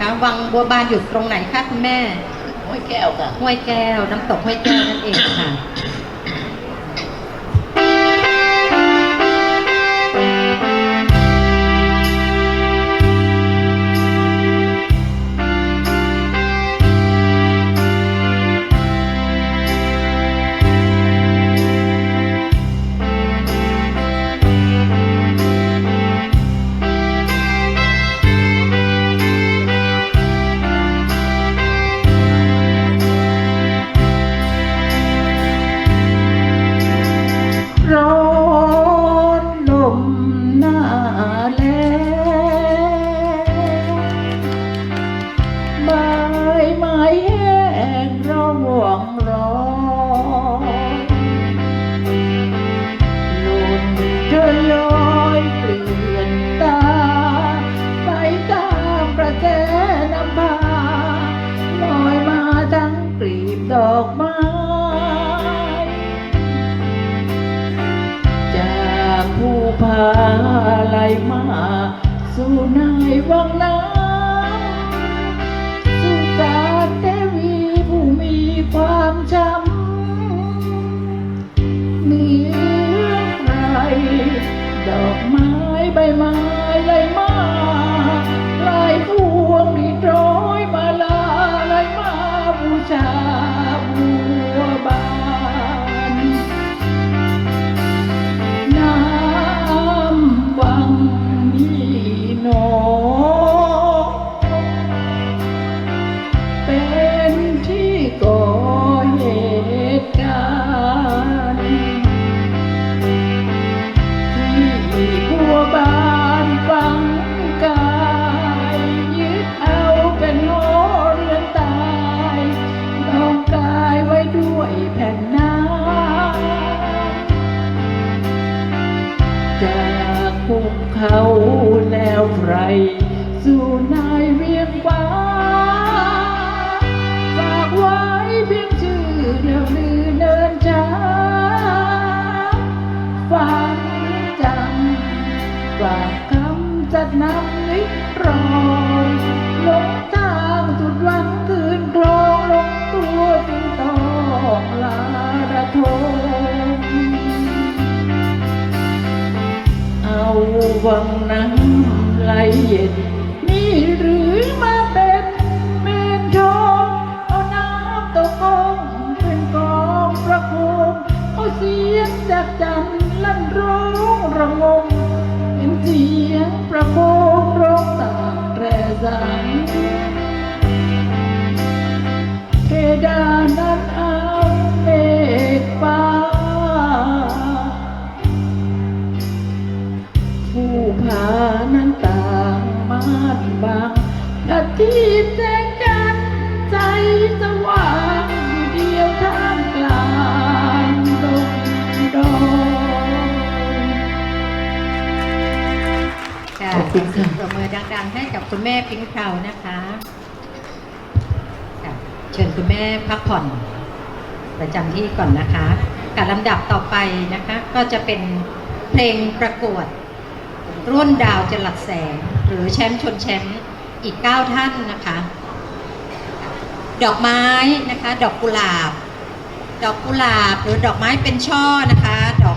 นะคะ วังบัวบานอยู่ตรงไหนคะคุณแม่ ห้วยแก้วค่ะ ห้วยแก้ว น้ำตกห้วยแก้วนั่นเองค่ะ ไหลมา สู่นายวังน้ำ ยแผ่นน้ำจากภูเขาแนวไพรสู่นายเวียงฟ้าฝากไว้เพียงชื่อเดียวลือเนินช้าฝันจำฝากคำจัดนำนิรอยลงทาารทมเอาวังน้ำไหลเย็นนี่หรือมาเป็นเมนทองเอาน้ำตกกองเป็นกองประโคมเอาเสียงจากจันลั่นร้องระงมเป็นเสียงประโคมร้องต่างแตรสัง ขานั้นต่างมาดบางอาทิตย์แสงจันทร์ใจสว่างอยู่เดียวท่ามกลางดงดอยค่ะขอบคุณค่ะปรบมือดังๆให้กับคุณแม่พิงค์เพรานะคะค่ะเชิญคุณแม่พักผ่อน ประจำที่ก่อนนะคะกับลำดับต่อไปนะคะ ก็จะเป็นเพลงประกวด รุ่นดาวจลักแสง หรือแชมป์ชนแชมป์อีก 9 ท่านนะคะ ดอกไม้นะคะ ดอกกุหลาบ ดอกกุหลาบหรือดอกไม้เป็นช่อนะคะ ดอก